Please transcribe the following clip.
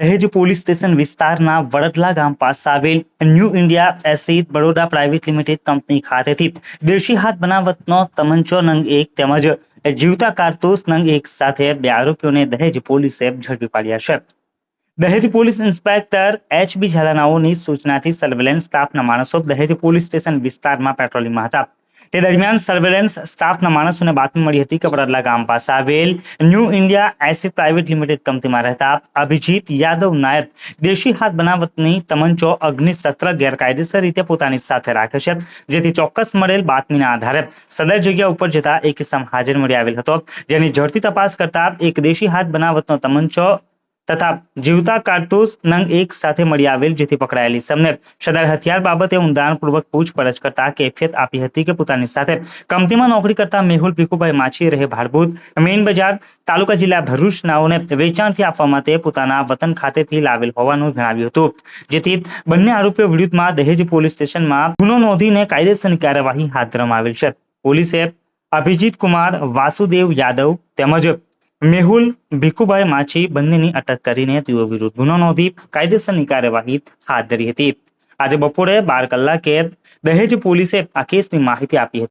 દહેજ police station વિસ્તારના વડદલા ગામ પાસે આવેલ new India acid Baroda private limited company ખાતેથી દેશી હાથ બનાવટનો તમંચો નંગ એક તેમજ જીવતા કારતૂસ નંગ એક સાથે બે આરોપીઓને દહેજ પોલીસે ઝડપી પાડ્યા છે. Dahej police inspector H B ઝાલાનાઓની સૂચનાથી સર્વેલન્સ સ્ટાફના માણસો દહેજ પોલીસ સ્ટેશન વિસ્તારમાં પેટ્રોલિંગમાં હતા. તે દરમિયાન સર્વેલન્સ સ્ટાફના માણસોને બાતમી મળી હતી કે વડદલા ગામ પાસે આવેલ new India AC private limited કંપનીમાં રહેતા અભિજીત યાદવ નાયબ દેશી હાથ બનાવટની તમંચો અગ્નિશસ્ત્ર ગેરકાયદેસર રીતે પોતાની સાથે રાખે છે, જેથી ચોક્કસ મળેલ બાતમીના આધારે સદર જગ્યા ઉપર જતા એક કિસ્સામાં હાજર મળી આવેલ હતો. જેની ઝડપી તપાસ કરતા એક દેશી હાથ બનાવટનો તમંચો તથા જીવતા કારતૂસ નંગ એક સાથે મળી આવેલ જેથી પકડાયેલી સમને. સદર હથિયાર બાબતે ઊંડાણપૂર્વક પૂછપરછ કરતા કેફિયત આપી હતી કે પોતાની સાથે કંપનીમાં નોકરી કરતા મેહુલ ભીખુભાઈ માછી રહે ભાડભૂત. મેઇન બજાર તાલુકા જિલ્લા ભરૂચનાઓને વેચાણથી આપવા માટે પોતાના વતન ખાતેથી લાવેલ હોવાનું જણાવ્યું હતું. જેથી બંને આરોપીઓ વિરુદ્ધમાં દહેજ પોલીસ સ્ટેશનમાં ગુનો નોંધીને કાયદેસરની કાર્યવાહી હાથ ધરવામાં આવેલ છે. પોલીસે અભિજીત કુમાર વાસુદેવ યાદવ તેમજ મેહુલ ભીખુભાઈ માછી બંનેની અટક કરીને તેઓ વિરુદ્ધ ગુનો નોંધી કાયદેસરની કાર્યવાહી હાથ ધરી હતી. આજે બપોરે બાર કલાકે દહેજ પોલીસે આ કેસની માહિતી આપી હતી.